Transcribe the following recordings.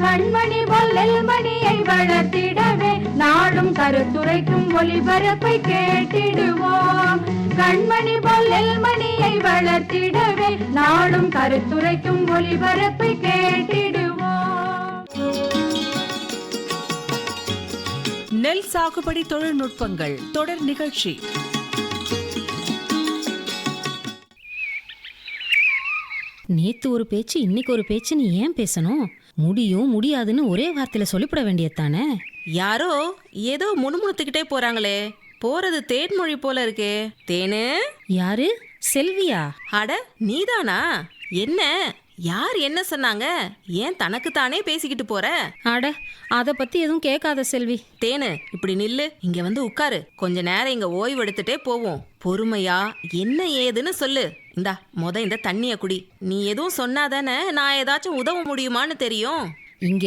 கண்மணி பொல்லல் மணியை வளர்த்திடவே நாடும் கருத்துரைக்கும் ஒளிபரப்பை கேட்டிடுவோம். கண்மணி பொல்லல் மணியை வளர்த்திடவே நாடும் கருத்துரைக்கும் ஒளிபரப்பை கேட்டிடுவோம். நெல் சாகுபடி தொழில்நுட்பங்கள் தொடர் நிகழ்ச்சி. நேத்து ஒரு பேச்சு இன்னைக்கு ஒரு பேச்சு நீ ஏன் பேசணும்? முடியும் முடியாதுன்னு ஒரே வார்த்தையில சொல்லிவிட வேண்டியதானே யாரோ ஏதோ முணுமுணுத்துக்கிட்டே போறாங்களே. போறது தேன்மொழி போல இருக்கே. தேனு? யாரு? செல்வியா? அட நீதானா? என்ன? யார் என்ன சொன்னாங்க? ஏன் தனக்கு தானே பேசிக்கிட்டு போற? அட அத பத்தி எதுவும் கேட்காத செல்வி. தேனு இப்படி நில்லு. இங்க வந்து உட்காரு. கொஞ்ச நேரம் இங்க ஓய்வு எடுத்துட்டே போவோம். பொறுமையா என்ன ஏதுன்னு சொல்லு. இந்தா முத இந்த தண்ணிய குடி. நீ எதுவும் சொன்னாதானே நான் ஏதாச்சும் உதவ முடியுமான்னு தெரியும். இங்க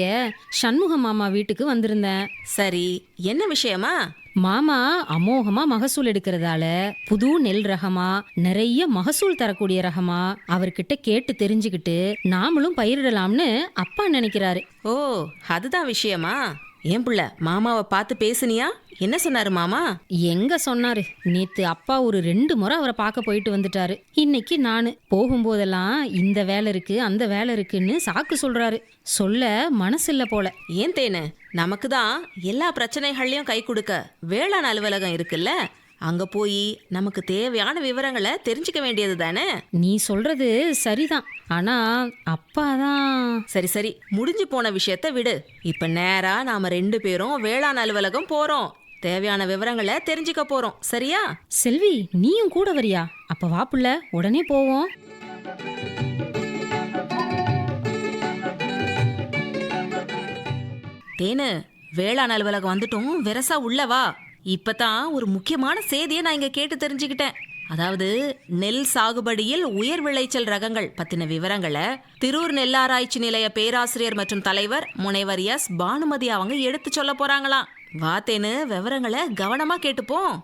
சண்முக மாமா வீட்டுக்கு வந்திருந்தேன். சரி என்ன விஷயமா? மாமா அமோகமா மகசூல் எடுக்கிறதால புது நெல் ரகமா நிறைய மகசூல் தரக்கூடிய ரகமா அவர்கிட்ட கேட்டு தெரிஞ்சுக்கிட்டு நாமளும் பயிரிடலாம்னு அப்பா நினைக்கிறாரு. ஓ அதுதான் விஷயமா? ஏன் புள்ள மாமாவை பார்த்து பேசுனியா? என்ன சொன்னாரு மாமா? எங்க சொன்னாரு? நேத்து அப்பா ஒரு ரெண்டு முறை அவரை பார்க்க போயிட்டு வந்துட்டாரு. இன்னைக்கு நானு. போகும்போதெல்லாம் இந்த வேலை இருக்கு அந்த வேலை இருக்குன்னு சாக்கு சொல்றாரு. சொல்ல மனசில்ல போல. ஏன் தேனு? நமக்கு தான் எல்லா பிரச்சனைகள்லயும் கை கொடுக்க வேளாண் அலுவலகம் இருக்குல்ல? அங்க போய் நமக்கு தேவையான விவரங்களை தெரிஞ்சுக்க வேண்டியது தானே? நீ சொல்றது சரிதான். ஆனா அப்பா தான் சரி சரி. முடிஞ்சு போன விஷயத்த விடு. இப்ப நேரா நாம ரெண்டு பேரும் வேளாண் அலுவலகம் போறோம். தேவையான விவரங்களை தெரிஞ்சுக்க போறோம். சரியா? செல்வி நீயும் கூட வரியா? அப்ப வா புள்ள உடனே போவோம். தேனு வேளாண் அலுவலகம் வந்துட்டோம். வெரசா உள்ள வா. இப்பதான் ஒரு முக்கியமான செய்தியை நான் இங்க கேட்டு தெரிஞ்சுக்கிட்டேன். அதாவது நெல் சாகுபடியில் உயர் விளைச்சல் ரகங்கள் பத்தின விவரங்களை திருவூர் நெல்லாராய்ச்சி நிலைய பேராசிரியர் மற்றும் தலைவர் முனைவர் எஸ். பானுமதி அவங்க எடுத்து சொல்ல போறாங்களாம். வாத்தேன்னு விவரங்களை கவனமா கேட்டுப்போம்.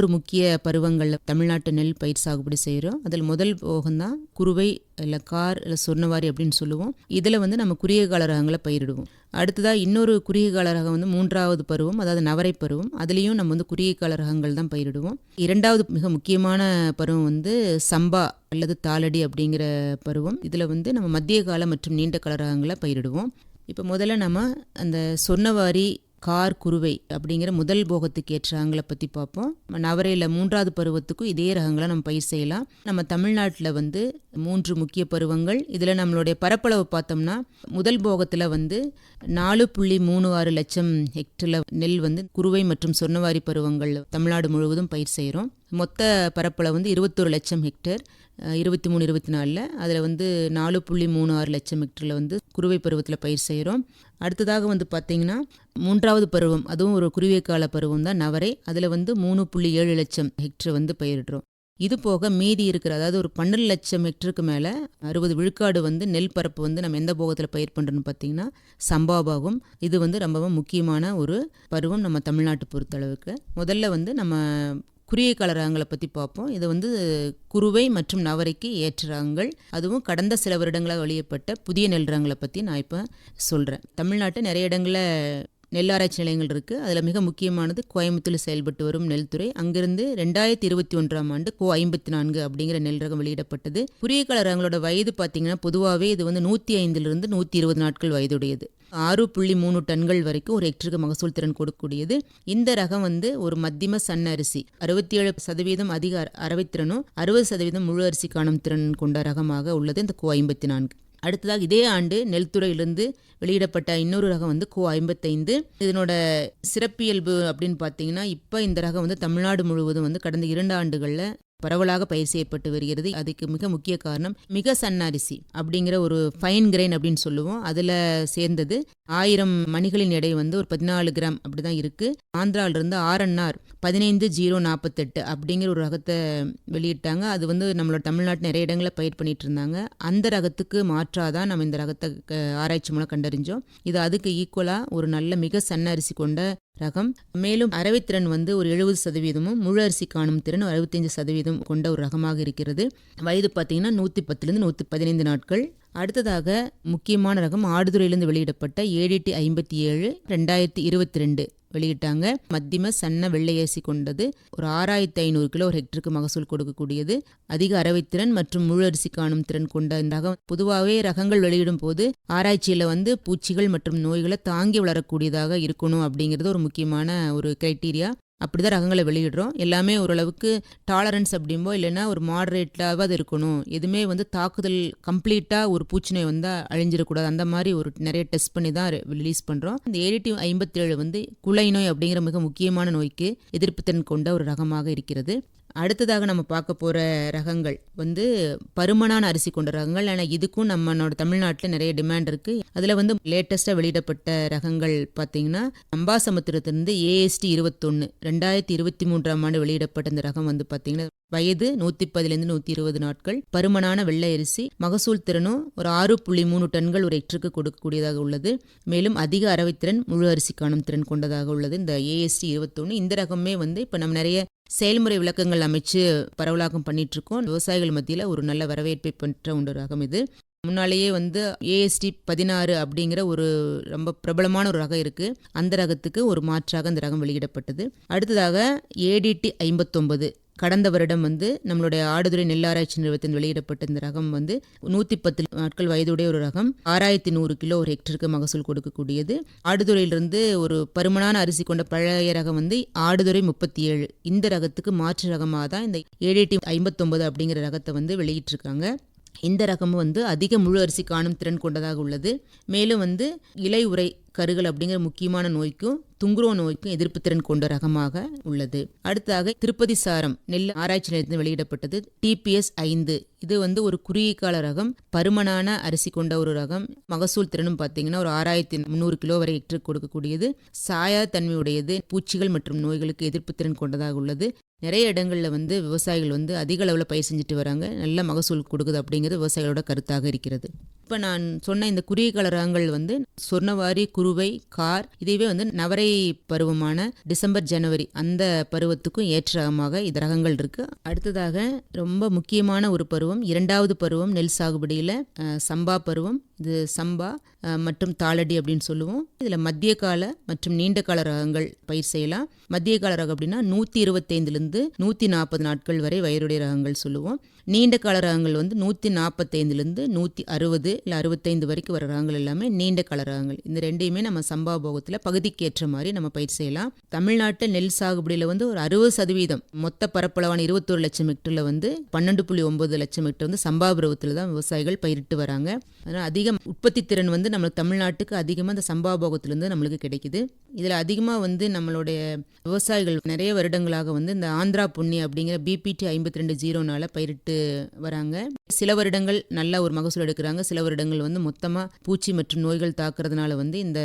மூன்று முக்கிய பருவங்களில் தமிழ்நாட்டு நெல் பயிர் சாகுபடி செய்கிறோம் அதில் முதல் போகம்தான் குருவை இல்லை கார் இல்லை சொர்ணவாரி அப்படின்னு சொல்லுவோம். இதில் வந்து நம்ம குறுகிய கால ரகங்களை பயிரிடுவோம். அடுத்ததாக இன்னொரு குறுகிய கால ரகம் வந்து மூன்றாவது பருவம் அதாவது நவரை பருவம். அதுலேயும் நம்ம வந்து குறுகிய கால ரகங்கள் தான் பயிரிடுவோம். இரண்டாவது மிக முக்கியமான பருவம் வந்து சம்பா அல்லது தாளடி அப்படிங்கிற பருவம். இதில் வந்து நம்ம மத்திய கால மற்றும் நீண்ட கால ரகங்களை பயிரிடுவோம். இப்போ முதல்ல நம்ம அந்த சொன்னவாரி கார் குருவை அப்படிங்கிற முதல் போகத்துக்கு ஏற்ற ரகங்களை பற்றி பார்ப்போம். நவரையில் மூன்றாவது பருவத்துக்கும் இதே ரகங்களை நம்ம பயிர் செய்யலாம். நம்ம தமிழ்நாட்டில் வந்து மூன்று முக்கிய பருவங்கள். இதில் நம்மளுடைய பரப்பளவு பார்த்தோம்னா முதல் போகத்தில் வந்து நாலு புள்ளி மூணு ஆறு லட்சம் ஹெக்டரில் நெல் வந்து குருவை மற்றும் சொன்னவாரி பருவங்கள் தமிழ்நாடு முழுவதும் பயிர் செய்கிறோம் மொத்த பரப்பளவு வந்து இருபத்தொரு லட்சம் ஹெக்டேர். இருபத்தி மூணு இருபத்தி நாலில். அதில் வந்து நாலு புள்ளி மூணு ஆறு லட்சம் ஹெக்டரில் வந்து குறுவை பருவத்தில் பயிர் செய்கிறோம் அடுத்ததாக வந்து பார்த்திங்கன்னா மூன்றாவது பருவம் அதுவும் ஒரு குறுவை கால பருவம் தான் நவரை. அதில் வந்து மூணு புள்ளி ஏழு லட்சம் ஹெக்டர் வந்து பயிரிடுறோம். இது போக மீதி இருக்கிற அதாவது ஒரு பன்னெண்டு லட்சம் ஹெக்டருக்கு மேலே அறுபது விழுக்காடு வந்து நெல் பரப்பு வந்து நம்ம எந்த போகத்தில் பயிர் பண்ணுறோன்னு பார்த்தீங்கன்னா சம்பாபாகும். இது வந்து ரொம்பவும் முக்கியமான ஒரு பருவம் நம்ம தமிழ்நாட்டு பொறுத்தளவுக்கு முதல்ல வந்து நம்ம குறுகிய கால ராகங்களை பற்றி பார்ப்போம். இது வந்து குருவை மற்றும் நவரைக்கு ஏற்ற ராகங்கள் அதுவும் கடந்த சில வருடங்களாக வெளியப்பட்ட புதிய நெல் ராகங்களை பற்றி நான் இப்போ சொல்கிறேன் தமிழ்நாட்டை நிறைய இடங்களில் நெல் ஆராய்ச்சி நிலையங்கள் இருக்குது அதில் மிக முக்கியமானது கோயம்புத்தூரில் செயல்பட்டு வரும் நெல்துறை. அங்கிருந்து ரெண்டாயிரத்தி இருபத்தி ஒன்றாம் ஆண்டு கோ ஐம்பத்தி நான்கு அப்படிங்கிற நெல் ரகம் வெளியிடப்பட்டது. குறுகிய கால ரகங்களோட வயது பார்த்தீங்கன்னா பொதுவாகவே இது வந்து நூற்றி ஐந்திலிருந்து நூற்றி இருபது நாட்கள் வயதுடையது. ஆறு புள்ளி மூணு டன்கள் வரைக்கும் ஒரு ஹெக்டருக்கு மகசூல் திறன் கொடுக்கக்கூடியது. இந்த ரகம் வந்து ஒரு மத்தியம சன்ன அரிசி அறுபத்தி ஏழு சதவீதம் அதிக அரவைத்திறனும் அறுபது சதவீதம் முழு அரிசி காணும் திறன் கொண்ட ரகமாக உள்ளது இந்த கோ ஐம்பத்தி நான்கு. அடுத்ததாக இதே ஆண்டு நெல்துறையிலிருந்து வெளியிடப்பட்ட இன்னொரு ரகம் வந்து கோ ஐம்பத்தைந்து. இதனோட சிறப்பியல்பு அப்படின்னு பார்த்தீங்கன்னா இப்போ இந்த ரகம் வந்து தமிழ்நாடு முழுவதும் வந்து கடந்த இரண்டு ஆண்டுகளில் பரவலாக பயிர் செய்யப்பட்டு வருகிறது. அதுக்கு மிக முக்கிய காரணம் மிக சன்னரிசி அப்படிங்கிற ஒரு ஃபைன் கிரைன் அப்படின்னு சொல்லுவோம். அதில் சேர்ந்தது ஆயிரம் மணிகளின் எடை வந்து ஒரு பதினாலு கிராம் அப்படி தான் இருக்குது இருந்து ஆர்என்ஆர் பதினைந்து ஜீரோ நாற்பத்தெட்டு அப்படிங்கிற ஒரு ரகத்தை வெளியிட்டாங்க. அது வந்து நம்மளோட தமிழ்நாட்டு நிறைய இடங்களில் பயிர் பண்ணிட்டு இருந்தாங்க. அந்த ரகத்துக்கு மாற்றாதான் நம்ம இந்த ரகத்தை க- ஆராய்ச்சி மூலம் கண்டறிஞ்சோம். இது அதுக்கு ஈக்குவலாக ஒரு நல்ல மிக சன்ன அரிசி கொண்ட ரகம். மேலும் அரைவைத்திறன் வந்து ஒரு எழுபது சதவீதமும் முழு அரிசி காணும் திறன் அறுபத்தஞ்சு சதவீதம் கொண்ட ஒரு ரகமாக இருக்கிறது. வயது பார்த்தீங்கன்னா நூற்றி பத்துலேருந்து நூற்றி பதினைந்து நாட்கள். அடுத்ததாக முக்கியமான ரகம் ஆடுதுறையிலிருந்து வெளியிடப்பட்ட ஏடிடி ஐம்பத்தி ஏழு ரெண்டாயிரத்தி இருபத்தி ரெண்டு வெளியிட்டாங்க. மத்தியம சன்ன வெள்ளையரிசி கொண்டது. ஒரு ஆறாயிரத்தி ஐநூறு கிலோ ஒரு ஹெக்டருக்கு மகசூல் கொடுக்கக்கூடியது. அதிக அறவைத்திறன் மற்றும் முழு அரிசி காணும் திறன் கொண்ட இந்த ரகம். பொதுவாகவே ரகங்கள் வெளியிடும் போது ஆராய்ச்சியில் வந்து பூச்சிகள் மற்றும் நோய்களை தாங்கி வளரக்கூடியதாக இருக்கணும் அப்படிங்கிறது ஒரு முக்கியமான ஒரு கிரைட்டீரியா அப்படி தான் ரகங்களை வெளியிடுறோம். எல்லாமே ஓரளவுக்கு டாலரன்ஸ் அப்படிம்போ இல்லைன்னா ஒரு மாடரேட்டாக அது இருக்கணும். எதுவுமே வந்து தாக்குதல் கம்ப்ளீட்டாக ஒரு பூச்சினை நோய் வந்தால் அழிஞ்சிடக்கூடாது. அந்த மாதிரி ஒரு நிறைய டெஸ்ட் பண்ணி தான் ரிலீஸ் பண்ணுறோம் இந்த ஏடிடி ஐம்பத்தேழு வந்து குலை நோய் அப்படிங்கிற மிக முக்கியமான நோய்க்கு எதிர்ப்புத்திறன் கொண்ட ஒரு ரகமாக இருக்கிறது. அடுத்ததாக நம்ம பார்க்க போகிற ரகங்கள் வந்து பருமனான அரிசி கொண்ட ரகங்கள். ஆனால் இதுக்கும் நம்மளோட தமிழ்நாட்டில் நிறைய டிமாண்ட் இருக்குது அதில் வந்து லேட்டஸ்ட்டாக வெளியிடப்பட்ட ரகங்கள் பார்த்தீங்கன்னா அம்பாசமுத்திரத்திலிருந்து ஏஎஸ்டி இருபத்தொன்று ரெண்டாயிரத்தி இருபத்தி மூன்றாம் ஆண்டு வெளியிடப்பட்ட இந்த ரகம் வந்து பார்த்தீங்கன்னா வயது நூற்றி பதிலேருந்து நூற்றி இருபது நாட்கள். பருமனான வெள்ளை அரிசி மகசூல் திறனும் ஒரு ஆறு புள்ளி மூணு டன்கள் ஒரு எட்டுக்கு கொடுக்கக்கூடியதாக உள்ளது. மேலும் அதிக அரவைத்திறன் முழு அரிசி காணும் திறன் கொண்டதாக உள்ளது. இந்த ஏஎஸ்டி இருபத்தொன்று இந்த ரகமே வந்து இப்போ நம்ம நிறைய செயல்முறை விளக்கங்கள் அமைச்சு பரவலாக்கம் பண்ணிட்டு இருக்கோம் விவசாயிகள் மத்தியில் ஒரு நல்ல வரவேற்பை பெற்ற ஒன்று ரகம் இது. முன்னாலேயே வந்து ஏஎஸ்டி பதினாறு அப்படிங்கிற ஒரு ரொம்ப பிரபலமான ஒரு ரகம் இருக்குது அந்த ரகத்துக்கு ஒரு மாற்றாக அந்த ரகம் வெளியிடப்பட்டது. அடுத்ததாக ஏடிடி ஐம்பத்தொன்பது. கடந்த வருடம் வந்து நம்மளுடைய ஆடுதுறை நெல்லாராய்ச்சி நிறுவனத்தில் வெளியிடப்பட்ட இந்த ரகம் வந்து நூற்றி பத்து நாட்கள் வயதுடைய ஒரு ரகம். ஆறாயிரத்தி நூறு கிலோ ஒரு ஹெக்டருக்கு மகசூல் கொடுக்கக்கூடியது. ஆடுதுறையிலிருந்து ஒரு பருமனான அரிசி கொண்ட பழைய ரகம் வந்து ஆடுதுறை முப்பத்தி ஏழு இந்த ரகத்துக்கு மாற்று ரகமாக தான் இந்த ஏடிடி ஐம்பத்தொன்பது அப்படிங்கிற ரகத்தை வந்து வெளியிட்டிருக்காங்க. இந்த ரகம் வந்து அதிக முழு அரிசி காணும் திறன் கொண்டதாக உள்ளது. மேலும் வந்து இலை உரை கருகள் அப்படிங்கிற முக்கியமான நோய்க்கும் துங்குரோ நோய்க்கும் எதிர்ப்பு திறன் கொண்ட ரகமாக உள்ளது. அடுத்ததாக திருப்பதி சாரம் நெல் ஆராய்ச்சி நிலையத்தில் வெளியிடப்பட்டது. டிபிஎஸ் ஐந்து. இது வந்து ஒரு குறுகிய கால ரகம். பருமனான அரிசி கொண்ட ஒரு ரகம். மகசூல் திறனும் பார்த்தீங்கன்னா ஒரு ஆறாயிரத்தி முந்நூறு கிலோ வரை எட்டு கொடுக்கக்கூடியது. சாயா தன்மையுடையது பூச்சிகள் மற்றும் நோய்களுக்கு எதிர்ப்பு திறன் கொண்டதாக உள்ளது. நிறைய இடங்களில் வந்து விவசாயிகள் வந்து அதிக அளவில் பயிர் செஞ்சுட்டு வராங்க. நல்ல மகசூல் கொடுக்குது அப்படிங்கிறது விவசாயிகளோட கருத்தாக இருக்கிறது. இப்போ நான் சொன்ன இந்த குறுகிய கால ரகங்கள் வந்து சொர்ணவாரி குருவை கார் இதுவே வந்து நவரை பருவமான டிசம்பர் ஜனவரி அந்த பருவத்துக்கும் ஏற்ற ரகமாக இது ரகங்கள் இருக்கு. அடுத்ததாக ரொம்ப முக்கியமான ஒரு பருவம் இரண்டாவது பருவம் நெல் சாகுபடியில் சம்பா பருவம். இது சம்பா மற்றும் தாளடி அப்படின்னு சொல்லுவோம். இதில் மத்திய கால மற்றும் நீண்ட கால ரகங்கள் பயிர் செய்யலாம். மத்திய கால ரகம் அப்படின்னா நூற்றி இருபத்தைந்துலேருந்து நூற்றி நாற்பது நாட்கள் வரை வயருடைய ரகங்கள் சொல்லுவோம். நீண்ட கால ரகங்கள் வந்து நூற்றி நாற்பத்தைந்துலேருந்து நூற்றி அறுபது இல்லை அறுபத்தைந்து வரைக்கும் வர ரகங்கள் எல்லாமே நீண்ட கால ரகங்கள். இந்த ரெண்டையுமே நம்ம சம்பா போகத்தில் பகுதிக்கு ஏற்ற மாதிரி நம்ம பயிர் செய்யலாம். தமிழ்நாட்டில் நெல் சாகுபடியில் வந்து ஒரு அறுபது சதவீதம் மொத்த பரப்பளவான இருபத்தொரு லட்சம் ஹெக்டரில் வந்து பன்னெண்டு புள்ளி ஒன்பது லட்சம் ஹெக்டர் வந்து சம்பா பருவத்தில் தான் விவசாயிகள் பயிரிட்டு வராங்க. அதனால் அதிக உற்பத்தி திறன் வந்து நம்மளுக்கு தமிழ்நாட்டுக்கு அதிகமாக இந்த சம்பா போகத்திலேருந்து நம்மளுக்கு கிடைக்குது. இதில் அதிகமாக வந்து நம்மளுடைய விவசாயிகள் நிறைய வருடங்களாக வந்து இந்த ஆந்திரா புண்ணி அப்படிங்கிற பிபிடி ஐம்பத்தி ரெண்டு ஜீரோனால பயிரிட்டு வராங்க. சில வருடங்கள் நல்ல ஒரு மகசூல் எடுக்கிறாங்க. சில வருடங்கள் வந்து மொத்தமாக பூச்சி மற்றும் நோய்கள் தாக்குறதுனால வந்து இந்த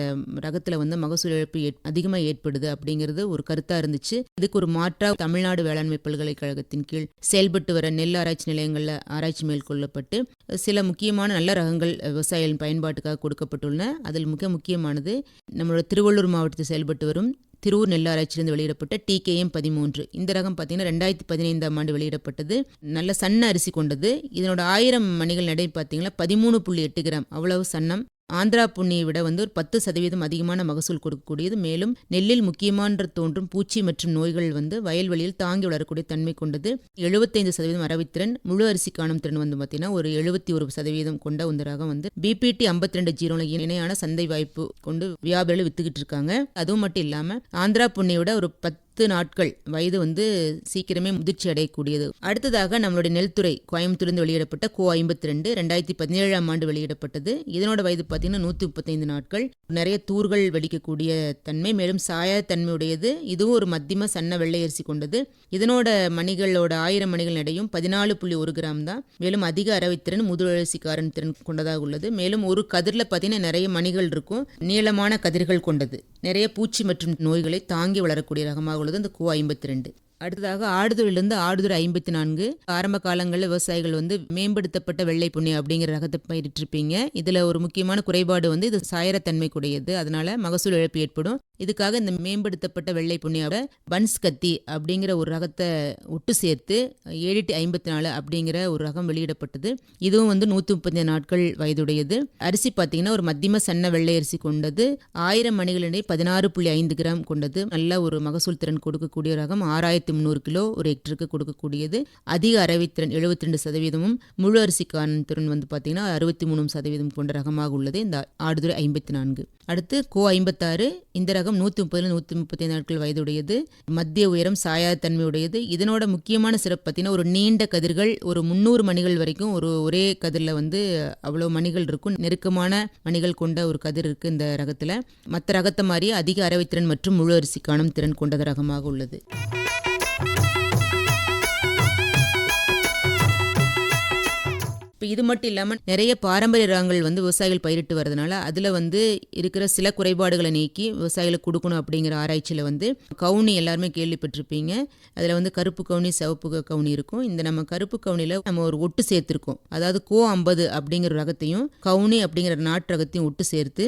ரகத்தில் வந்து மகசூல் இழப்பு அதிகமாக ஏற்படுது அப்படிங்கிறது ஒரு கருத்தாக இருந்துச்சு. இதுக்கு ஒரு மாற்றா தமிழ்நாடு வேளாண்மை பல்கலைக்கழகத்தின் கீழ் செயல்பட்டு வர நெல் ஆராய்ச்சி நிலையங்களில் ஆராய்ச்சி மேற்கொள்ளப்பட்டு சில முக்கியமான நல்ல ரகங்கள் விவசாயிகளின் பயன்பாட்டுக்காக கொடுக்கப்பட்டுள்ளன. அதில் மிக முக்கியமானது நம்மளோட திருவள்ளூர் மாவட்டத்தில் செயல்பட்டு வரும் திருவூர் நெல் ஆராய்ச்சியிலிருந்து வெளியிடப்பட்ட டிகேஎம் பதிமூன்று. இந்த ரகம் பார்த்தீங்கன்னா ரெண்டாயிரத்தி பதினைந்தாம் ஆண்டு வெளியிடப்பட்டது. நல்ல சன்ன அரிசி கொண்டது. இதனோட ஆயிரம் மணிகள் நடை பார்த்தீங்கன்னா பதிமூணு புள்ளி எட்டு கிராம். அவ்வளவு சன்னம். ஆந்திரா புண்ணியை விட வந்து ஒரு பத்து சதவீதம் அதிகமான மகசூல் கொடுக்கக்கூடியது. மேலும் நெல்லில் முக்கியமான தோன்றும் பூச்சி மற்றும் நோய்கள் வந்து வயல்வெளியில் தாங்கி வளரக்கூடிய தன்மை கொண்டது. எழுபத்தைந்து சதவீதம் அரவித்திறன் முழு அரிசி காணும் திறன் வந்து பார்த்தீங்கன்னா ஒரு எழுபத்தி ஒரு சதவீதம் கொண்ட இந்த ரகம் வந்து பிபிடி ஐம்பத்தி ரெண்டு ஜீரோ இணையான சந்தை வாய்ப்பு கொண்டு வியாபாரிகள் வித்துக்கிட்டு இருக்காங்க. அதுவும் மட்டும் இல்லாமல் ஆந்திரா புண்ணியை விட ஒரு பத்து பத்து நாட்கள் வயது வந்து சீக்கிரமே முதிர்ச்சி அடையக்கூடியது. அடுத்ததாக நம்மளுடைய நெல்துறை கோயம்புத்தூர்ந்து வெளியிடப்பட்ட கோ ஐம்பத்தி ரெண்டு ரெண்டாயிரத்தி பதினேழாம் ஆண்டு வெளியிடப்பட்டது. இதனோட வயது பார்த்தீங்கன்னா நூற்றி முப்பத்தைந்து நாட்கள். நிறைய தூர்கள் வெடிக்கக்கூடிய தன்மை மேலும் சாயா தன்மையுடையது இதுவும் ஒரு மத்தியம சன்ன வெள்ளை அரிசி கொண்டது. இதனோட மணிகளோட ஆயிரம் மணிகள் எடையும் பதினாலு புள்ளி ஒரு கிராம் தான். மேலும் அதிக அறவைத்திறன் முதுழற்சிக்காரன் திறன் கொண்டதாக உள்ளது. மேலும் ஒரு கதிரில் பார்த்தீங்கன்னா நிறைய மணிகள் இருக்கும். நீளமான கதிர்கள் கொண்டது. நிறைய பூச்சி மற்றும் நோய்களை தாங்கி வளரக்கூடிய ரகமாக உள்ளது இந்த கோ ஐம்பத்தி ரெண்டு. அடுத்ததாக ஆடுதுறையிலிருந்து ஆடுதுறை ஐம்பத்தி நான்கு. ஆரம்ப காலங்களில் விவசாயிகள் வந்து மேம்படுத்தப்பட்ட வெள்ளை புண்ணி அப்படிங்கிற ரகத்தை பயிரிட்டிருப்பீங்க. இதில் ஒரு முக்கியமான குறைபாடு வந்து இது சாயரத்தன்மை கூடியது அதனால மகசூல் இழப்பு ஏற்படும். இதுக்காக இந்த மேம்படுத்தப்பட்ட வெள்ளை புண்ணியோட பன்ஸ் கத்தி அப்படிங்கிற ஒரு ரகத்தை ஒட்டு சேர்த்து ஏழு டு ஐம்பத்தி நாலு அப்படிங்கிற ஒரு ரகம் வெளியிடப்பட்டது. இதுவும் வந்து நூற்றி முப்பத்தி நாட்கள் வயதுடையது. அரிசி பார்த்தீங்கன்னா ஒரு மத்தியம சன்ன வெள்ளை அரிசி கொண்டது. ஆயிரம் மணிகளிடையே பதினாறு புள்ளி ஐந்து கிராம் கொண்டது. நல்ல ஒரு மகசூல் திறன் கொடுக்கக்கூடிய ரகம் ஆறாயிரத்தி முந்நூறு கிலோ ஒரு ஹெக்டருக்கு கொடுக்கக்கூடியது. அதிக அரவித்திறன் எழுபத்தி ரெண்டு சதவீதமும் முழு அரிசிக்கான திறன் வந்து பார்த்தீங்கன்னா அறுபத்தி மூணு சதவீதம் கொண்ட ரகமாக உள்ளது. இந்த ஆடுதுறை ஐம்பத்தி நான்கு அடுத்து கோ ஐம்பத்தாறு இந்த ரகம் நூற்றி முப்பதுல நூற்றி முப்பத்தி நாட்கள் வயதுடையது. மத்திய உயரம் சாயாத தன்மையுடையது இதனோட முக்கியமான சிறப்பு பார்த்தீங்கன்னா ஒரு நீண்ட கதிர்கள் ஒரு முந்நூறு மணிகள் வரைக்கும் ஒரு ஒரே கதிரில் வந்து அவ்வளோ மணிகள் இருக்கும். நெருக்கமான மணிகள் கொண்ட ஒரு கதிர் இருக்குது இந்த ரகத்தில். மற்ற ரகத்தை மாதிரி அதிக அரவைத்திறன் மற்றும் முழு அரிசி காணும் திறன் கொண்டது ரகமாக உள்ளது. இப்போ இது மட்டும் இல்லாமல் நிறைய பாரம்பரிய ரகங்கள் வந்து விவசாயிகள் பயிரிட்டு வரதுனால அதில் வந்து இருக்கிற சில குறைபாடுகளை நீக்கி விவசாயிகளுக்கு கொடுக்கணும் அப்படிங்கிற ஆராய்ச்சியில் வந்து கவுனி எல்லாருமே கேள்விப்பட்டிருப்பீங்க. அதில் வந்து கருப்பு கவுனி சிவப்பு கவுனி இருக்கும். இந்த நம்ம கருப்பு கவுனியில் நம்ம ஒரு ஒட்டு சேர்த்துருக்கோம். அதாவது கோ ஐம்பது அப்படிங்கிற ரகத்தையும் கவுனி அப்படிங்கிற நாட்டு ரகத்தையும் ஒட்டு சேர்த்து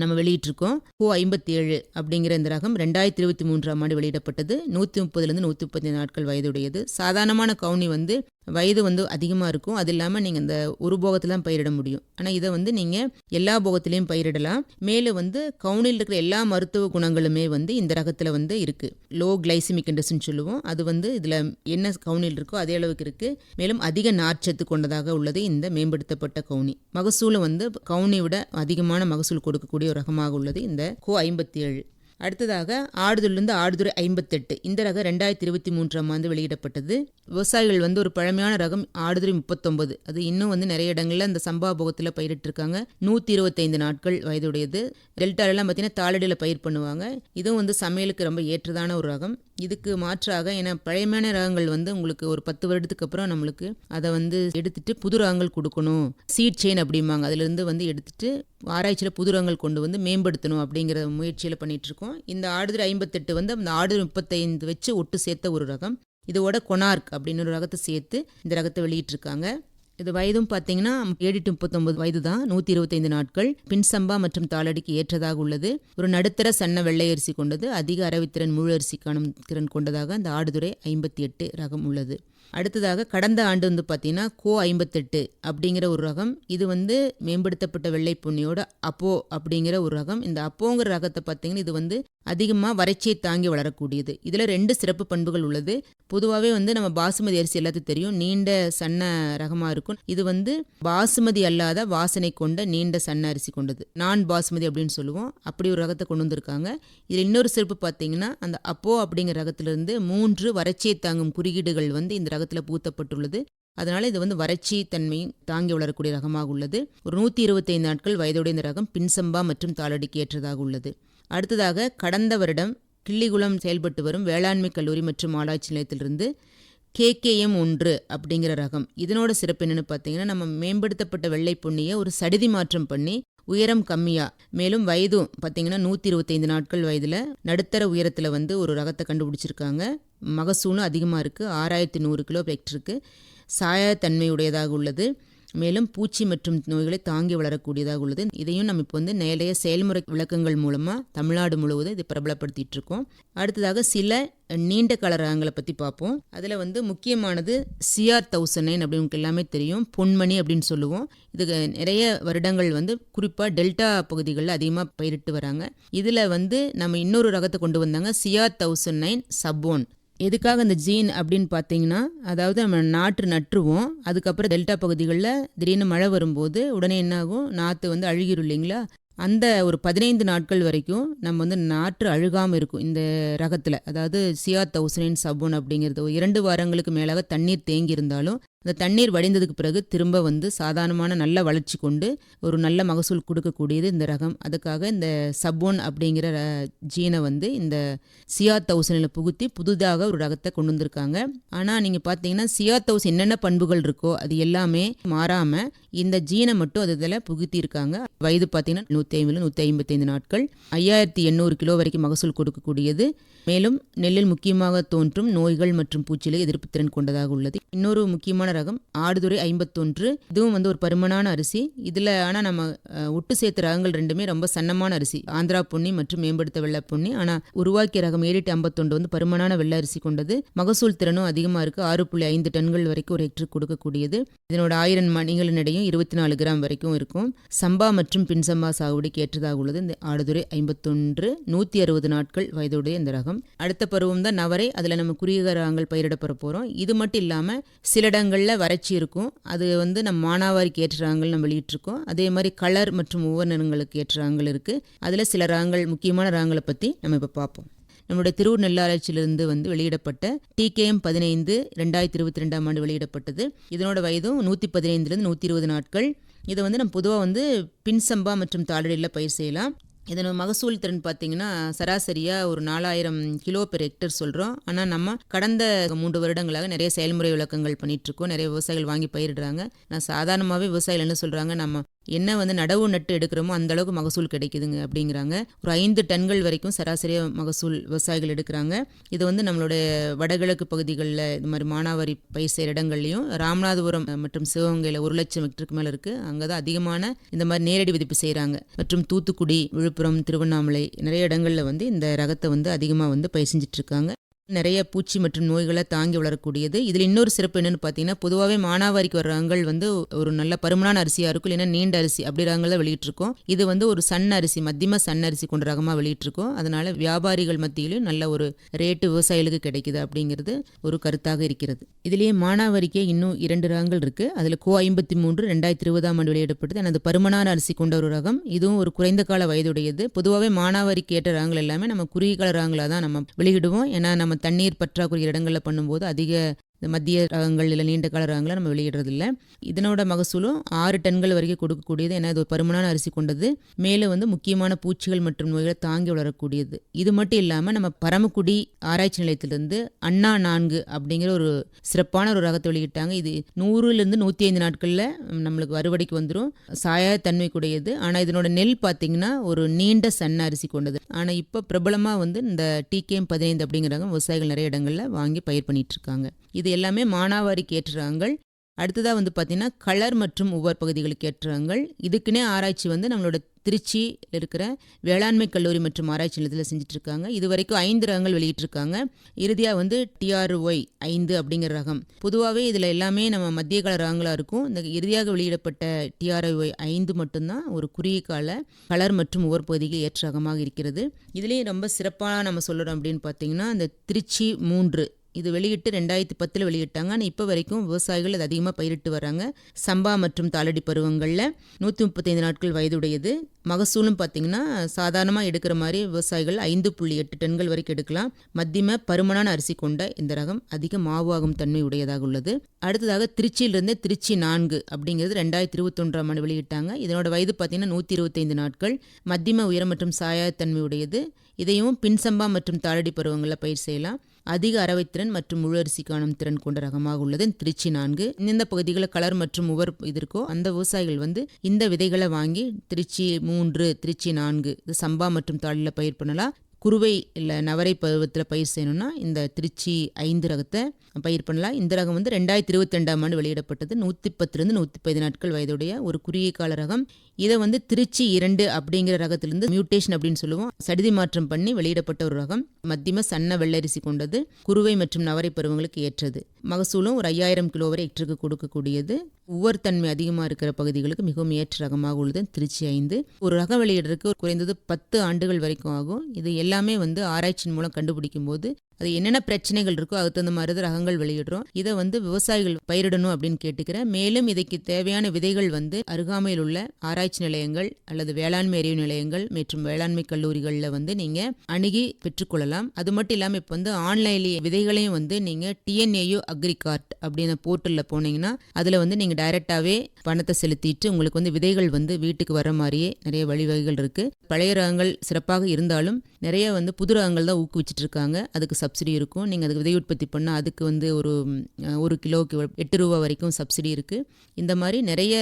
நம்ம வெளியிட்டிருக்கோம். கோ ஐம்பத்தி ஏழு அப்படிங்கிற இந்த ரகம் ரெண்டாயிரத்தி இருபத்தி மூன்றாம் ஆண்டு வெளியிடப்பட்டது. நூற்றி முப்பதுலேருந்து நூற்றி முப்பத்தி நாட்கள் வயதுடையது. சாதாரணமான கவுனி வந்து வயது வந்து அதிகமாக இருக்கும். அது இல்லாமல் நீங்கள் இந்த ஒரு போகத்தில் தான் பயிரிட முடியும். ஆனால் இதை வந்து நீங்கள் எல்லா போகத்திலையும் பயிரிடலாம். மேலே வந்து கவுனியில் இருக்கிற எல்லா மருத்துவ குணங்களுமே வந்து இந்த ரகத்தில் வந்து இருக்குது லோ கிளைசிமிக் இண்டஸ்ன்னு சொல்லுவோம். அது வந்து இதில் என்ன கவுனியில் இருக்கோ அதே அளவுக்கு இருக்குது மேலும் அதிக நார்ச்சத்து கொண்டதாக உள்ளது இந்த மேம்படுத்தப்பட்ட கவுனி. மகசூலை வந்து கவுனி விட அதிகமான மகசூல் கொடுக்கக்கூடிய ஒரு ரகமாக உள்ளது இந்த கோ ஐம்பத்தி ஏழு அடுத்ததாக ஆடுதுலேருந்து ஆடுதுறை ஐம்பத்தெட்டு. இந்த ரகம் ரெண்டாயிரத்தி இருபத்தி மூன்றாம் ஆண்டு வெளியிடப்பட்டது. விவசாயிகள் வந்து ஒரு பழமையான ரகம் ஆடுதுறை முப்பத்தொன்பது. அது இன்னும் வந்து நிறைய இடங்களில் அந்த சம்பா போகத்தில் பயிரிட்டிருக்காங்க. நூற்றி இருபத்தைந்து நாட்கள் வயதுடையது. டெல்டாலெல்லாம் பார்த்தீங்கன்னா தாளடியில் பயிர் பண்ணுவாங்க. இதுவும் வந்து சமையலுக்கு ரொம்ப ஏற்றதான ஒரு ரகம். இதுக்கு மாற்றாக ஏன்னா பழையமான ரகங்கள் வந்து உங்களுக்கு ஒரு பத்து வருடத்துக்கு அப்புறம் நம்மளுக்கு அதை வந்து எடுத்துட்டு புது ரகங்கள் கொடுக்கணும். சீட் செயின் அப்படிம்பாங்க. அதுலேருந்து வந்து எடுத்துட்டு ஆராய்ச்சியில் புது ரகங்கள் கொண்டு வந்து மேம்படுத்தணும் அப்படிங்கிற முயற்சியில் பண்ணிகிட்ருக்கோம் இந்த ஆடுதுறை ஐம்பத்தெட்டு வந்து அந்த ஆடுதுறை முப்பத்தைந்து வச்சு ஒட்டு சேர்த்த ஒரு ரகம். இதோட கொனார்க் அப்படின்னு ஒரு ரகத்தை சேர்த்து இந்த ரகத்தை வெளியிட்டிருக்காங்க. இது வயதும் பார்த்தீங்கன்னா ஏழு டு முப்பத்தொன்பது வயது தான் நூற்றி இருபத்தைந்து நாட்கள் பின்சம்பா மற்றும் தாளடிக்கு ஏற்றதாக உள்ளது. ஒரு நடுத்தர சன்ன வெள்ளை அரிசி கொண்டது. அதிக அரவித்திறன் முழு அரிசி காணும் திறன் கொண்டதாக அந்த ஆடுதுறை ஐம்பத்தி எட்டு ரகம் உள்ளது. அடுத்ததாக கடந்த ஆண்டு வந்து பார்த்தீங்கன்னா கோ ஐம்பத்தெட்டு அப்படிங்கிற ஒரு ரகம். இது வந்து மேம்படுத்தப்பட்ட வெள்ளை புண்ணியோட அப்போ அப்படிங்கிற ஒரு ரகம். இந்த அப்போங்கிற ரகத்தை பார்த்தீங்கன்னா இது வந்து அதிகமாக வறட்சியை தாங்கி வளரக்கூடியது. இதில் ரெண்டு சிறப்பு பண்புகள் உள்ளது. பொதுவாகவே வந்து நம்ம பாசுமதி அரிசி எல்லாத்துக்கும் தெரியும். நீண்ட சன்ன ரகமாக இருக்கும். இது வந்து பாசுமதி அல்லாத வாசனை கொண்ட நீண்ட சன்ன அரிசி கொண்டது. நான் பாசுமதி அப்படின்னு சொல்லுவோம். அப்படி ஒரு ரகத்தை கொண்டு வந்திருக்காங்க. இதில் இன்னொரு சிறப்பு பார்த்தீங்கன்னா அந்த அப்போ அப்படிங்கிற ரகத்திலிருந்து மூன்று வறட்சியை தாங்கும் குறியீடுகள் வந்து இந்த ரகத்தில் பூத்தப்பட்டுள்ளது. அதனால இது வந்து வறட்சி தன்மை தாங்கி வளரக்கூடிய ரகமாக உள்ளது. ஒரு நூற்றி இருபத்தைந்து நாட்கள் வயதுடைய இந்த ரகம் பின்சம்பா மற்றும் தாளடிக்கு ஏற்றதாக உள்ளது. அடுத்ததாக கடந்த வருடம் கிள்ளிகுளம் செயல்பட்டு வரும் வேளாண்மை கல்லூரி மற்றும் ஆராய்ச்சி நிலையத்திலிருந்து கேகேஎம் ஒன்று அப்படிங்கிற ரகம். இதனோட சிறப்பு என்னென்னு பார்த்தீங்கன்னா நம்ம மேம்படுத்தப்பட்ட வெள்ளை பொன்னியை ஒரு சடிதி மாற்றம் பண்ணி உயரம் கம்மியா. மேலும் வயதும் பார்த்தீங்கன்னா நூற்றி இருபத்தைந்து நாட்கள் வயதில் நடுத்தர உயரத்தில் வந்து ஒரு ரகத்தை கண்டுபிடிச்சிருக்காங்க. மகசூலும் அதிகமாக இருக்குது ஆறாயிரத்தி நூறு கிலோ ஹெக்டருக்கு சாயத்தன்மையுடையதாக உள்ளது. மேலும் பூச்சி மற்றும் நோய்களை தாங்கி வளரக்கூடியதாக உள்ளது. இதையும் நம்ம இப்போ வந்து நிறைய செயல்முறை விளக்கங்கள் மூலமாக தமிழ்நாடு முழுவதும் இது பிரபலப்படுத்திட்டு இருக்கோம். அடுத்ததாக சில நீண்ட கால ரகங்களை பற்றி பார்ப்போம். அதில் வந்து முக்கியமானது சிஆர் தௌசண்ட் நைன் அப்படின்னு உங்களுக்கு எல்லாமே தெரியும். பொன்மணி அப்படின்னு சொல்லுவோம். இதுக்கு நிறைய வருடங்கள் வந்து குறிப்பாக டெல்டா பகுதிகளில் அதிகமாக பயிரிட்டு வராங்க. இதில் வந்து நம்ம இன்னொரு ரகத்தை கொண்டு வந்தாங்க சிஆர் தௌசண்ட் நைன் சப்போன் எதுக்காக இந்த ஜீன் அப்படின்னு பார்த்தீங்கன்னா அதாவது நம்ம நாற்று நட்டுருவோம். அதுக்கப்புறம் டெல்டா பகுதிகளில் திடீர்னு மழை வரும்போது உடனே என்னாகும்? நாற்று வந்து அழுகிரும் இல்லைங்களா? அந்த ஒரு பதினைந்து நாட்கள் வரைக்கும் நம்ம வந்து நாற்று அழுகாமல் இருக்கும் இந்த ரகத்தில். அதாவது சியா தௌசண்ட் சபோன் அப்படிங்கிறது. இரண்டு வாரங்களுக்கு மேலாக தண்ணீர் தேங்கி இருந்தாலும் இந்த தண்ணீர் வடிந்ததுக்கு பிறகு திரும்ப வந்து சாதாரணமான நல்ல வளர்ச்சி கொண்டு ஒரு நல்ல மகசூல் கொடுக்கக்கூடியது இந்த ரகம். அதுக்காக இந்த சப்போன் அப்படிங்கிற ர- ஜீனை வந்து இந்த சியா தௌசனில் புகுத்தி புதுதாக ஒரு ரகத்தை கொண்டு வந்திருக்காங்க. ஆனால் நீங்கள் பார்த்தீங்கன்னா சியா தௌஸ் என்னென்ன பண்புகள் இருக்கோ அது எல்லாமே மாறாமல் இந்த ஜீனை மட்டும் அது இதில் புகுத்தியிருக்காங்க. வயது பார்த்தீங்கன்னா நூற்றி ஐம்பது நூற்றி ஐம்பத்தைந்து நாட்கள். ஐயாயிரத்தி எண்ணூறு கிலோ வரைக்கும் மகசூல் கொடுக்கக்கூடியது. மேலும் நெல்லில் முக்கியமாக தோன்றும் நோய்கள் மற்றும் பூச்சிலை எதிர்ப்பு திறன் கொண்டதாக உள்ளது. இன்னொரு முக்கியமான ரகம் ஆடுதுறை ஐம்பத்தொன்று. இதுவும் வந்து ஒரு பருமனான அரிசி. இதில் ஆனால் நம்ம ஒட்டு சேர்த்த ரகங்கள் ரெண்டுமே ரொம்ப சன்னமான அரிசி. ஆந்திரா பொன்னி மற்றும் மேம்படுத்த வெள்ளை பொன்னி. ஆனால் உருவாக்கிய ரகம் ஏழு ஐம்பத்தொண்டு வந்து பருமனான வெள்ளை அரிசி கொண்டது. மகசூல் திறனும் அதிகமாக இருக்குது ஆறு புள்ளி ஐந்து டன்கள் வரைக்கும் ஒரு ஹெக்டர் கொடுக்கக்கூடியது. இதனோட ஆயிரம் மணிகளின் இடையும் இருபத்தி நாலு கிராம் வரைக்கும் இருக்கும். சம்பா மற்றும் பின்சம்பா சாகுபடிக்கு ஏற்றதாக உள்ளது. இந்த ஆடுதுறை ஐம்பத்தொன்று நூற்றி அறுபது நாட்கள் வயதுடைய இந்த ரகம். அடுத்த பருவம் தான் நவரை. அதில் நம்ம குறுகிய ரகங்கள் பயிரிடப்பட போகிறோம் இது மட்டும் இல்லாமல் சில இடங்கள் நிறங்களில் வறட்சி இருக்கும். அது வந்து நம்ம மானாவாரிக்கு ஏற்ற ராங்கள் நம்ம வெளியிட்டிருக்கோம் அதே மாதிரி கலர் மற்றும் ஒவ்வொரு நிறங்களுக்கு ஏற்ற ராங்கள் இருக்குது அதில் சில ராங்கள் முக்கியமான ராங்களை பற்றி நம்ம இப்போ பார்ப்போம். நம்முடைய திருவூர் நெல்லாராய்ச்சியிலிருந்து வந்து வெளியிடப்பட்ட டிகேஎம் பதினைந்து ரெண்டாயிரத்தி இருபத்தி ரெண்டாம் ஆண்டு வெளியிடப்பட்டது. இதனோட வயதும் நூற்றி பதினைந்துலேருந்து நூற்றி இருபது நாட்கள். இதை வந்து நம்ம பொதுவாக வந்து பின்சம்பா மற்றும் தாளடியில் பயிர் செய்யலாம். இதன் மகசூல் திறன் பார்த்தீங்கன்னா சராசரியாக ஒரு நாலாயிரம் கிலோ பெர் ஹெக்டர் சொல்கிறோம் ஆனால் நம்ம கடந்த மூன்று வருடங்களாக நிறைய செயல்முறை விளக்கங்கள் பண்ணிட்டு இருக்கோம். நிறைய விவசாயிகள் வாங்கி பயிரிடுறாங்க. நான் சாதாரணமாகவே விவசாயிகள் என்ன சொல்கிறாங்க நம்ம என்ன வந்து நடவு நட்டு எடுக்கிறோமோ அந்த அளவுக்கு மகசூல் கிடைக்குதுங்க அப்படிங்கிறாங்க. ஒரு ஐந்து டன்கள் வரைக்கும் சராசரியாக மகசூல் விவசாயிகள் எடுக்கிறாங்க. இது வந்து நம்மளுடைய வடகிழக்கு பகுதிகளில் இது மாதிரி மானாவாரி பயிர் செய்கிற இடங்கள்லையும் ராமநாதபுரம் மற்றும் சிவகங்கையில் ஒரு லட்சம் ஹெக்டருக்கு மேலே இருக்குது அங்கே தான் அதிகமான இந்த மாதிரி நேரடி விதிப்பு செய்கிறாங்க. மற்றும் தூத்துக்குடி விழுப்புரம் திருவண்ணாமலை நிறைய இடங்களில் வந்து இந்த ரகத்தை வந்து அதிகமாக வந்து பயிர் செஞ்சிட்ருக்காங்க நிறைய பூச்சி மற்றும் நோய்களை தாங்கி வளரக்கூடியது. இதில் இன்னொரு சிறப்பு என்னென்னு பார்த்தீங்கன்னா பொதுவாகவே மானாவாரிக்கு வர ரகங்கள் வந்து ஒரு நல்ல பருமனான அரிசியாக இருக்கும் இல்லைன்னா நீண்ட அரிசி அப்படி ரகங்களை வெளியிட்டிருக்கோம். இது வந்து ஒரு சன் அரிசி மத்தியம சன் அரிசி கொண்ட ரகமாக வெளியிட்டிருக்கோம். அதனால் வியாபாரிகள் மத்தியிலும் நல்ல ஒரு ரேட்டு விவசாயிகளுக்கு கிடைக்குது அப்படிங்கிறது ஒரு கருத்தாக இருக்கிறது. இதுலேயே மானாவாரிக்கே இன்னும் இரண்டு ரகங்கள் இருக்குது அதில் கோ ஐம்பத்தி மூன்று ரெண்டாயிரத்தி இருபதாம் ஆண்டு வெளியிடப்பட்டது. எனது பருமனான அரிசி கொண்ட ஒரு ரகம். இதுவும் ஒரு குறைந்த கால வயதுடையது. பொதுவாகவே மானாவாரிக்கு ஏற்ற ரகங்கள் எல்லாமே நம்ம குறுகிய கால ரகங்களாக தான் நம்ம வெளியிடுவோம். ஏன்னா நம்ம தண்ணீர் பற்றாக்குறை இடங்களில் பண்ணும்போது அதிக இந்த மத்திய ரகங்கள் இல்லை நீண்ட கால ரகங்களை நம்ம வெளியிடுறதில்ல. இதனோட மகசூலும் ஆறு டன்கள் வரைக்கும் கொடுக்கக்கூடியது. ஏன்னா இது ஒரு பருமனான அரிசி கொண்டது. மேலே வந்து முக்கியமான பூச்சிகள் மற்றும் நோய்களை தாங்கி வளரக்கூடியது. இது மட்டும் இல்லாமல் நம்ம பரமக்குடி ஆராய்ச்சி நிலையத்திலிருந்து அண்ணா நான்கு அப்படிங்கிற ஒரு சிறப்பான ஒரு ரகத்தை வெளியிட்டாங்க. இது நூறுலேருந்து நூற்றி ஐந்து நாட்களில் நம்மளுக்கு அறுவடைக்கு வந்துடும் சாயா தன்மைக்குடையது. ஆனால் இதனோட நெல் பார்த்தீங்கன்னா ஒரு நீண்ட சன்ன அரிசி கொண்டது. ஆனால் இப்போ பிரபலமாக வந்து இந்த டிகேஎம் பதினைந்து அப்படிங்கிறாங்க விவசாயிகள் நிறைய இடங்களில் வாங்கி பயிர் பண்ணிட்டு இருக்காங்க. இது எல்லாமே மானாவாரிக்கு ஏற்ற அடுத்ததாக வந்து பார்த்திங்கன்னா கலர் மற்றும் உவர் பகுதிகளுக்கு ஏற்ற இதுக்குன்னே ஆராய்ச்சி வந்து நம்மளோட திருச்சியில் இருக்கிற வேளாண்மை கல்லூரி மற்றும் ஆராய்ச்சி நிலையத்தில் செஞ்சிட்ருக்காங்க. இது வரைக்கும் ஐந்து ரகங்கள் வெளியிட்டிருக்காங்க இறுதியாக வந்து டிஆர்ஒய் ஐந்து அப்படிங்கிற ரகம். பொதுவாகவே இதில் எல்லாமே நம்ம மத்திய கால ரகங்களாக இருக்கும். இந்த இறுதியாக வெளியிடப்பட்ட டிஆர்ஒய் ஐந்து மட்டும்தான் ஒரு குறுகிய கால கலர் மற்றும் உவர் பகுதிக்கு ஏற்ற ரகமாக இருக்கிறது. இதுலேயும் ரொம்ப சிறப்பாக நம்ம சொல்கிறோம் அப்படின்னு பார்த்தீங்கன்னா இந்த திருச்சி மூன்று இது வெளியிட்டு ரெண்டாயிரத்தி பத்தில் வெளியிட்டாங்க. ஆனால் இப்போ வரைக்கும் விவசாயிகள் அது அதிகமாக பயிரிட்டு வராங்க. சம்பா மற்றும் தாளடி பருவங்களில் நூற்றி முப்பத்தைந்து நாட்கள் வயதுடையது. மகசூலும் பார்த்தீங்கன்னா சாதாரணமாக எடுக்கிற மாதிரி விவசாயிகள் ஐந்து புள்ளி எட்டு டன்கள் வரைக்கும் எடுக்கலாம். மத்தியம பருமனான அரிசி கொண்ட இந்த ரகம் அதிக மாவாகும் தன்மை உடையதாக உள்ளது. அடுத்ததாக திருச்சியிலிருந்து திருச்சி நான்கு அப்படிங்கிறது ரெண்டாயிரத்தி இருபத்தொன்றாம் ஆண்டு வெளியிட்டாங்க. இதனோட வயது பார்த்தீங்கன்னா நூற்றி இருபத்தைந்து நாட்கள். மத்தியம உயரம் மற்றும் சாயாத்தன்மை உடையது. இதையும் பின்சம்பா மற்றும் தாளடி பருவங்களில் பயிர் செய்யலாம். அதிக அரவைத்திறன் மற்றும் முழு அரிசி காணும் திறன் கொண்ட ரகமாக உள்ளது திருச்சி நான்கு. இந்த பகுதிகளில் கலர் மற்றும் உவர் இது இருக்கோ அந்த விவசாயிகள் வந்து இந்த விதைகளை வாங்கி திருச்சி மூன்று திருச்சி நான்கு இது சம்பா மற்றும் தாளில் பயிர் பண்ணலாம் குருவை இல்லை நவரை பருவத்தில் பயிர் செய்யணும்னா இந்த திருச்சி ஐந்து ரகத்தை பயிர் பண்ணலாம் இந்த ரகம் வந்து ரெண்டாயிரத்தி இருபத்தி ரெண்டாம் ஆண்டு வெளியிடப்பட்டது. நூற்றி பத்துலேருந்து நூற்றி பதினாட்கள் நாட்கள் வயதுடைய ஒரு குறுகிய கால ரகம். இதை வந்து திருச்சி இரண்டு அப்படிங்கிற ரகத்திலிருந்து மியூட்டேஷன் அப்படின்னு சொல்லுவோம். சடிதி மாற்றம் பண்ணி வெளியிடப்பட்ட ஒரு ரகம். மத்தியம சன்ன வெள்ளரிசி கொண்டது. குருவை மற்றும் நவரை பருவங்களுக்கு ஏற்றது. மகசூலும் ஒரு ஐயாயிரம் கிலோ வரை ஹெக்டருக்கு கொடுக்கக்கூடியது. உவர்த்தன்மை அதிகமாக இருக்கிற பகுதிகளுக்கு மிகவும் ஏற்ற ரகமாக உள்ளது. திருச்சி ஐந்து. ஒரு ரகம் வெளியிடறதுக்கு குறைந்தது பத்து ஆண்டுகள் வரைக்கும் ஆகும். இது எல்லாமே வந்து ஆராய்ச்சியின் மூலம் கண்டுபிடிக்கும் போது அது என்னென்ன பிரச்சனைகள் இருக்கோ அதுக்கு தகுந்த மாதிரி தான் ரகங்கள் வெளியிடுறோம். இதை வந்து விவசாயிகள் பயிரிடணும் அப்படின்னு கேட்டுக்கிறேன். மேலும் இதைக்கு தேவையான விதைகள் வந்து அருகாமையில் உள்ள ஆராய்ச்சி நிலையங்கள் அல்லது வேளாண்மை அறிவு நிலையங்கள் மற்றும் வேளாண்மை கல்லூரிகளில் வந்து நீங்க அணுகி பெற்றுக்கொள்ளலாம். அது மட்டும் இல்லாமல் இப்போ வந்து ஆன்லைன்லேயே விதைகளையும் வந்து நீங்க டிஎன்ஏயோ அக்ரிகார்ட் அப்படின்னு போர்ட்டலில் போனீங்கன்னா அதில் வந்து நீங்கள் டைரெக்டாகவே பணத்தை செலுத்திட்டு உங்களுக்கு வந்து விதைகள் வந்து வீட்டுக்கு வர மாதிரியே நிறைய வழிவகைகள் இருக்கு. பழைய ரகங்கள் சிறப்பாக இருந்தாலும் நிறைய வந்து புது ரகங்கள் தான் ஊக்குவிச்சிட்டு இருக்காங்க. அதுக்கு சப்சிடி இருக்கும். நீங்கள் அதுக்கு விதை உற்பத்தி பண்ணால் அதுக்கு வந்து ஒரு ஒரு கிலோவுக்கு எட்டு ரூபா வரைக்கும் சப்சிடி இருக்குது இந்த மாதிரி நிறைய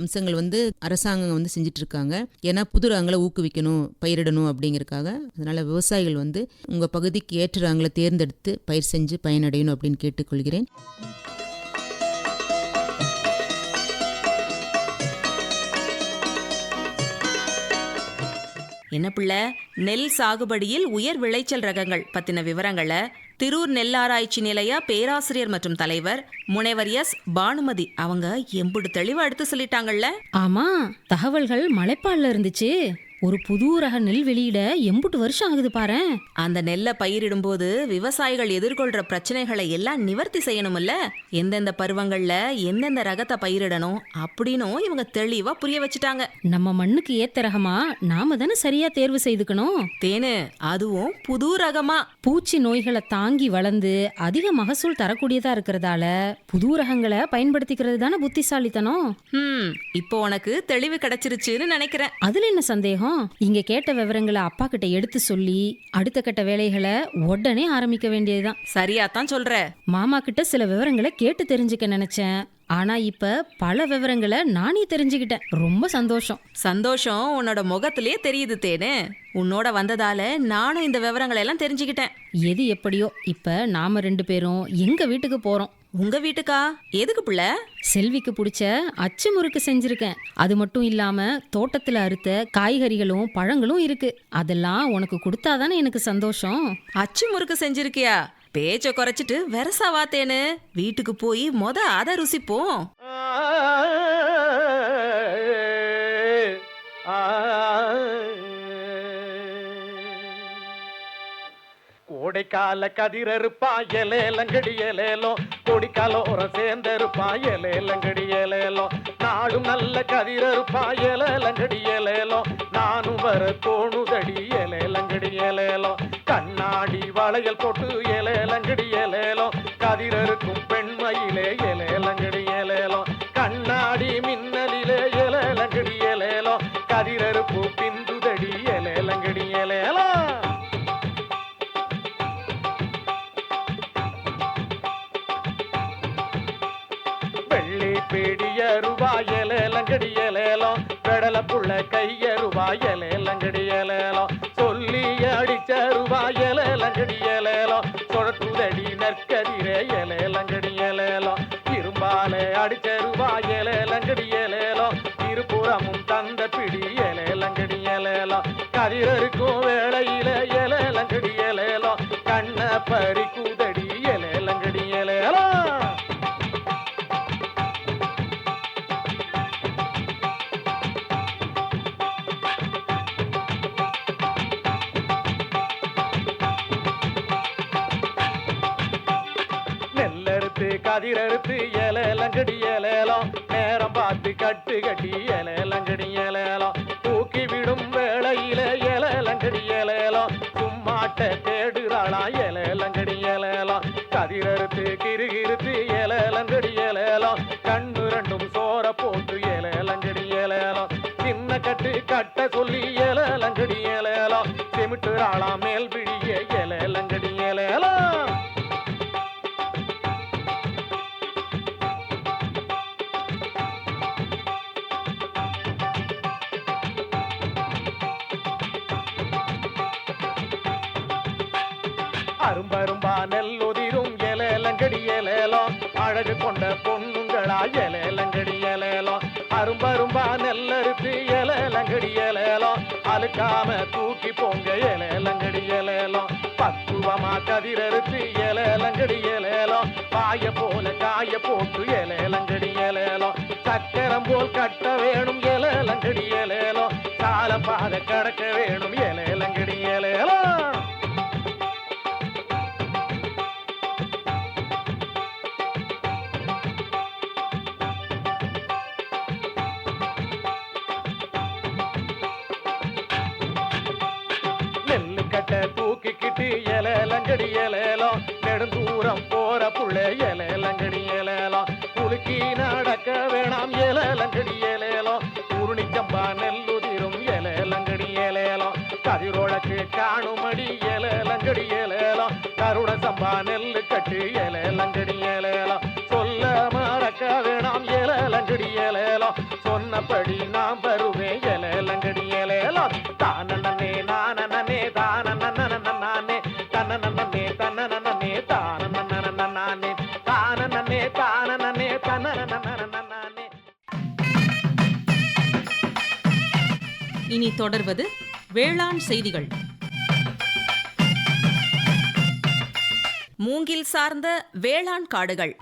அம்சங்கள் வந்து அரசாங்கம் வந்து செஞ்சுட்டு இருக்காங்க ஏன்னா புது ரகங்களை ஊக்குவிக்கணும் பயிரிடணும் அப்படிங்கிறக்காக அதனால் விவசாயிகள் வந்து உங்கள் பகுதிக்கு ஏற்ற ரகங்களை தேர்ந்தெடுத்து பயிர் செஞ்சு பயனடையணும் அப்படின்னு கேட்டுக்கொள்கிறேன். என்ன பிள்ளை? நெல் சாகுபடியில் உயர் விளைச்சல் ரகங்கள் பத்தின விவரங்களை திரூர் நெல் ஆராய்ச்சி நிலைய பேராசிரியர் மற்றும் தலைவர் முனைவர் எஸ். பானுமதி அவங்க எம்புடு தெளிவா எடுத்து சொல்லிட்டாங்கல்ல ஆமா தகவல்கள் மலைப்பால்ல இருந்துச்சு. ஒரு புது ரக நெல் வெளியிட எம்புட்டு வருஷம் ஆகுது பாரேன் அந்த நெல்லை பயிரிடும்போது விவசாயிகள் எதிர்கொள்ற பிரச்சனைகளை எல்லாம் நிவர்த்தி செய்யணும்ல எந்தெந்த பருவங்கள்ல எந்தெந்த ரகத்தை பயிரிடணும் அப்படின்னும் இவங்க தெளிவா புரிய வச்சுட்டாங்க. நம்ம மண்ணுக்கு ஏத்த ரகமா நாம தானே சரியா தேர்வு செய்துக்கணும்? தேனு அதுவும் புது ரகமா. பூச்சி நோய்களை தாங்கி வளர்ந்து அதிக மகசூல் தரக்கூடியதா இருக்கிறதால புது ரகங்களை பயன்படுத்திக்கிறது தானே புத்திசாலித்தனம்? இப்போ உனக்கு தெளிவு கிடைச்சிருச்சுன்னு நினைக்கிறேன். அதுல என்ன சந்தேகம்? இங்க கேட்ட விவரங்களை அப்பா கிட்ட எடுத்து சொல்லி அடுத்த கட்ட வேலைகளை உடனே ஆரம்பிக்க வேண்டியதுதான். சரியா தான் சொல்ற. மாமா கிட்ட சில விவரங்களை கேட்டு தெரிஞ்சுக்க நினைச்சேன். ஆனா இப்ப பல விவரங்களை நானே தெரிஞ்சுக்கிட்டேன். ரொம்ப சந்தோஷம். சந்தோஷம் உன்னோட முகத்திலே தெரியுது தேனு. உன்னோட வந்ததால நானும் இந்த விவரங்களை எல்லாம் தெரிஞ்சுக்கிட்டேன். எது எப்படியோ இப்ப நாம ரெண்டு பேரும் எங்க வீட்டுக்கு போறோம். உங்க வீட்டுக்கா எதுக்கு புள்ள செல்விக்கு பிடிச்ச அச்சு முறுக்கு செஞ்சிருக்கேன் அது மட்டும் இல்லாம தோட்டத்துல அறுத்த காய்கறிகளும் பழங்களும் இருக்கு அதெல்லாம் உனக்கு கொடுத்தாதானே எனக்கு சந்தோஷம் அச்சு முறுக்கு செஞ்சிருக்கியா பேச்ச குறைச்சிட்டு வெரசா வாத்தேனு வீட்டுக்கு போய் மொத அத ருசிப்போம் கொடைக்கால கதிரறுப்பா எலேலங்கடி எலேலோ கொடிக்கால ஒரு சேர்ந்தருப்பா எலேலங்கடி எலேலோ நாடும் நல்ல கதிரறுப்பா எலேலங்கடி எலேலோ நானும் வர தோணுதடி எலேலங்கடி எலேலோ கண்ணாடி வளையல் போட்டு எலேலங்கடி எலேலோ கதிரறுக்கும் பெண்மையிலே எலேலங்கடி எலேலோ கண்ணாடி மின்னலி நெல்லறுத்து கதிரறுத்து இலையலங்கடி இலையலாம். நேரம் பார்த்து கட்டு கட்டி இலையலங்கடி இலையலாம். கொண்ட பொண்ணுங்களா எலேலங்கடி எலேலம் அரும்பரும்பா நெல்லறுத்து எலேலங்கடி எலேலம் அழுக்காம தூக்கி போங்க எலேலங்கடி எலேலம் பக்குவமா கதிரறுத்து எலேலங்கடி எலேலம் பாய போல காய போட்டு எலேலங்கடி எலேலம் சக்கரம் போல் கட்ட வேணும் எலேலங்கடி எலேலம் சால பாத கடக்க வேணும் எல சொன்னபடி நான் தானே நானே தானே தன்னே தன்னே தானே தானே தானே தன்னே இனி தொடர்வது வேளாண் செய்திகள். மூங்கில் சார்ந்த வேளாண் காடுகள்.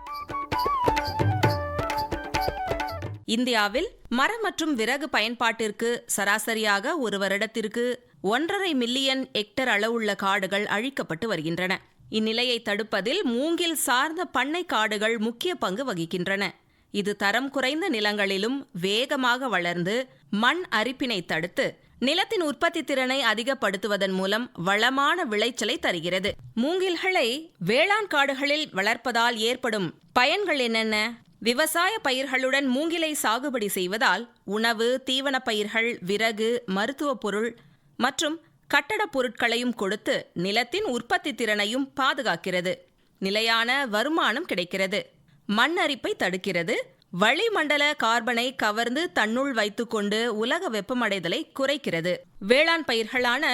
இந்தியாவில் மரம் மற்றும் விறகு பயன்பாட்டிற்கு சராசரியாக ஒரு வருடத்திற்கு ஒன்றரை மில்லியன் ஹெக்டர் அளவுள்ள காடுகள் அழிக்கப்பட்டு வருகின்றன. இந்நிலையை தடுப்பதில் மூங்கில் சார்ந்த பண்ணை காடுகள் முக்கிய பங்கு வகிக்கின்றன. இது தரம் குறைந்த நிலங்களிலும் வேகமாக வளர்ந்து மண் அரிப்பினை தடுத்து நிலத்தின் உற்பத்தி திறனை அதிகப்படுத்துவதன் மூலம் வளமான விளைச்சலை தருகிறது. மூங்கில்களை வேளாண் காடுகளில் வளர்ப்பதால் ஏற்படும் பயன்கள் என்னென்ன? விவசாய பயிர்களுடன் மூங்கிலை சாகுபடி செய்வதால் உணவு தீவனப் பயிர்கள் விறகு மருத்துவப் பொருள் மற்றும் கட்டடப் பொருட்களையும் கொடுத்து நிலத்தின் உற்பத்தி திறனையும் பாதுகாக்கிறது. நிலையான வருமானம் கிடைக்கிறது. மண் அரிப்பை தடுக்கிறது. வளிமண்டல கார்பனை கவர்ந்து தன்னுள் வைத்துக்கொண்டு உலக வெப்பமடைதலை குறைக்கிறது. வேளாண் பயிர்களான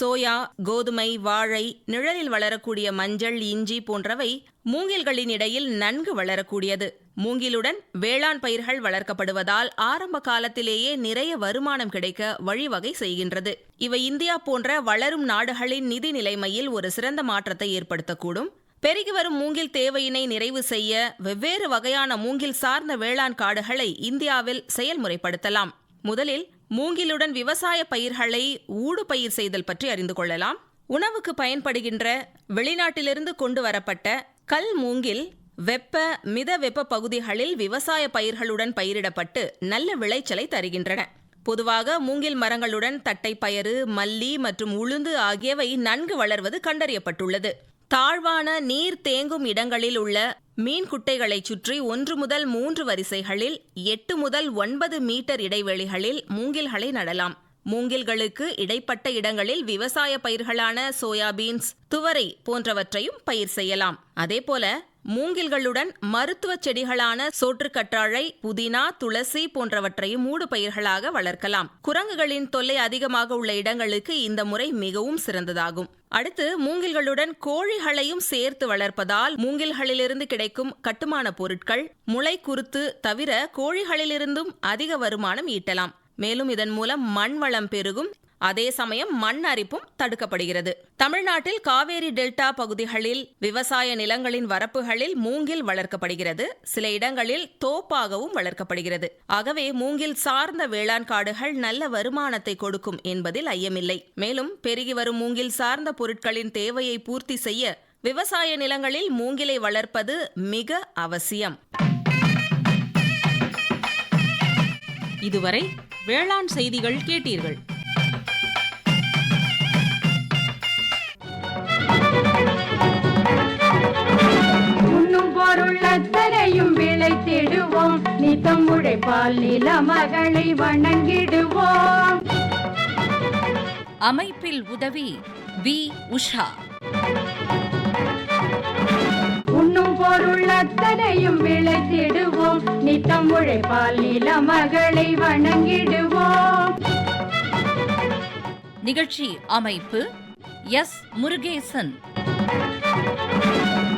சோயா கோதுமை வாழை நிழலில் வளரக்கூடிய மஞ்சள் இஞ்சி போன்றவை மூங்கில்களின் இடையில் நன்கு வளரக்கூடியது. மூங்கிலுடன் வேளாண் பயிர்கள் வளர்க்கப்படுவதால் ஆரம்ப காலத்திலேயே நிறைய வருமானம் கிடைக்க வழிவகை செய்கின்றது. இவை இந்தியா போன்ற வளரும் நாடுகளின் நிதி நிலைமையில் ஒரு சிறந்த மாற்றத்தை ஏற்படுத்தக்கூடும். பெருகி வரும் மூங்கில் தேவையினை நிறைவு செய்ய வெவ்வேறு வகையான மூங்கில் சார்ந்த வேளாண் காடுகளை இந்தியாவில் செயல்முறைப்படுத்தலாம். முதலில் மூங்கிலுடன் விவசாய பயிர்களை ஊடு பயிர் செய்தல் பற்றி அறிந்து கொள்ளலாம். உணவுக்கு பயன்படுகின்ற வெளிநாட்டிலிருந்து கொண்டு வரப்பட்ட கல் மூங்கில் வெப்ப மித வெப்ப பகுதிகளில் விவசாய பயிர்களுடன் பயிரிடப்பட்டு நல்ல விளைச்சலை தருகின்றன. பொதுவாக மூங்கில் மரங்களுடன் தட்டைப்பயறு மல்லி மற்றும் உளுந்து ஆகியவை நன்கு வளர்வது கண்டறியப்பட்டுள்ளது. தாழ்வான நீர் தேங்கும் இடங்களில் உள்ள மீன் குட்டைகளை சுற்றி ஒன்று முதல் மூன்று வரிசைகளில் எட்டு முதல் ஒன்பது மீட்டர் இடைவெளிகளில் மூங்கில்களை நடலாம். மூங்கில்களுக்கு இடைப்பட்ட இடங்களில் விவசாய பயிர்களான சோயாபீன்ஸ் துவரை போன்றவற்றையும் பயிர் செய்யலாம். அதேபோல மூங்கில்களுடன் மருத்துவ செடிகளான சோற்றுக்கற்றாழை புதினா துளசி போன்றவற்றையும் மூடு பயிர்களாக வளர்க்கலாம். குரங்குகளின் தொல்லை அதிகமாக உள்ள இடங்களுக்கு இந்த முறை மிகவும் சிறந்ததாகும். அடுத்து மூங்கில்களுடன் கோழிகளையும் சேர்த்து வளர்ப்பதால் மூங்கில்களிலிருந்து கிடைக்கும் கட்டுமான பொருட்கள் முளை குருத்து தவிர கோழிகளிலிருந்தும் அதிக வருமானம் ஈட்டலாம். மேலும் இதன் மூலம் மண் வளம் பெருகும் அதே சமயம் மண் அரிப்பும் தடுக்கப்படுகிறது. தமிழ்நாட்டில் காவேரி டெல்டா பகுதிகளில் விவசாய நிலங்களின் வரப்புகளில் மூங்கில் வளர்க்கப்படுகிறது. சில இடங்களில் தோப்பாகவும் வளர்க்கப்படுகிறது. ஆகவே மூங்கில் சார்ந்த வேளாண் காடுகள் நல்ல வருமானத்தை கொடுக்கும் என்பதில் ஐயமில்லை. மேலும் பெருகி வரும் மூங்கில் சார்ந்த பொருட்களின் தேவையை பூர்த்தி செய்ய விவசாய நிலங்களில் மூங்கிலை வளர்ப்பது மிக அவசியம். இதுவரை வேளாண் செய்திகள் கேட்டீர்கள். உண்ணும் பொருள் அத்தனையும் விளைத்திடுவோம். நித்தம் உழைப்பால் நில மகளை வணங்கிடுவோம். அமைப்பில் உதவி வி. உஷா. உண்ணும் பொருள் அத்தனையும் விளைத்திடுவோம். நித்தம் உழைப்பால் நில மகளை வணங்கிடுவோம். நிகழ்ச்சி அமைப்பு எஸ். முருகேசன்.